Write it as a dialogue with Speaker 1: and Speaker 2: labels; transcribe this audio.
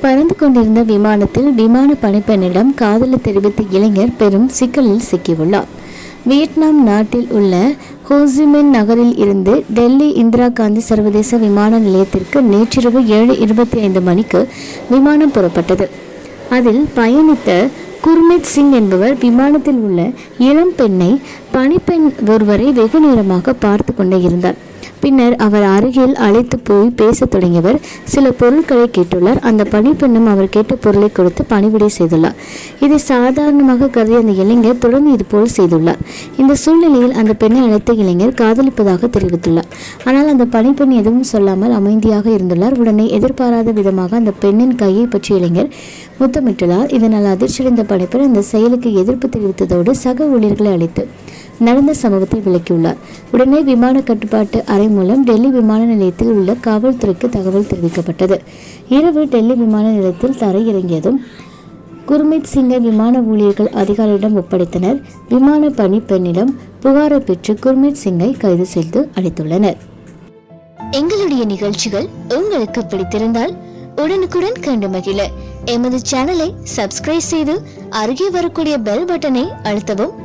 Speaker 1: பறந்து கொண்டிருந்த விமானத்தில் விமான பணிப்பெண்ணிடம் காதலை தெரிவித்த இளைஞர் பெரும் சிக்கலில் சிக்கியுள்ளார். வியட்நாம் நாட்டில் உள்ள ஹோசிமின் நகரில் இருந்து டெல்லி இந்திரா காந்தி சர்வதேச விமான நிலையத்திற்கு நேற்றிரவு ஏழு இருபத்தி ஐந்து மணிக்கு விமானம் புறப்பட்டது. அதில் பயணித்த குர்மித் சிங் என்பவர் விமானத்தில் உள்ள இளம் பெண்ணை பணிப்பெண் ஒருவரை வெகு நேரமாக பார்த்து கொண்டே இருந்தார். பின்னர் அவர் அருகில் அழைத்து போய் பேசத் தொடங்கியவர். சில பொருட்களை கேட்டுள்ளார். அந்த பணிப்பெண்ணும் அவர் கேட்ட பொருளை கொடுத்து பணிவிடை செய்துள்ளார். இதை சாதாரணமாக கருதி அந்த இளைஞர் தொடர்ந்து இதுபோல் செய்துள்ளார். இந்த சூழ்நிலையில் அந்த பெண்ணை அழைத்த இளைஞர் காதலிப்பதாக தெரிவித்துள்ளார். ஆனால் அந்த பணிப்பெண் எதுவும் சொல்லாமல் அமைதியாக இருந்துள்ளார். உடனே எதிர்பாராத விதமாக அந்த பெண்ணின் கையை பற்றிய இளைஞர் முத்தமிட்டுள்ளார். இதனால் அதிர்ச்சியடைந்த படைப்பர் அந்த செயலுக்கு எதிர்ப்பு தெரிவித்ததோடு சக ஊழியர்களை அழைத்து நடந்த சம்பவத்தை விளக்கியுள்ளார். உடனே விமான கட்டுப்பாட்டு அறை மூலம் டெல்லி விமான நிலையத்தில் உள்ள காவல்துறைக்கு தகவல் தெரிவிக்கப்பட்டது. இரவு டெல்லி விமான நிலையத்தில் தரையிறங்கியதும் குர்மித் சிங்கை விமான ஊழியர்கள் அதிகாரியிடம் ஒப்படைத்தனர். விமான பணி பெண்ணிடம் புகாரை பெற்று குர்மித் சிங்கை கைது செய்து அளித்துள்ளனர் எங்களுடைய நிகழ்ச்சிகள் உங்களுக்கு பிடித்திருந்தால் உடனுக்குடன் கண்டு மகிழ. எமது சேனலை சப்ஸ்கிரைப் செய்து அருகே வரக்கூடிய பெல் பட்டனை அழுத்தவும்.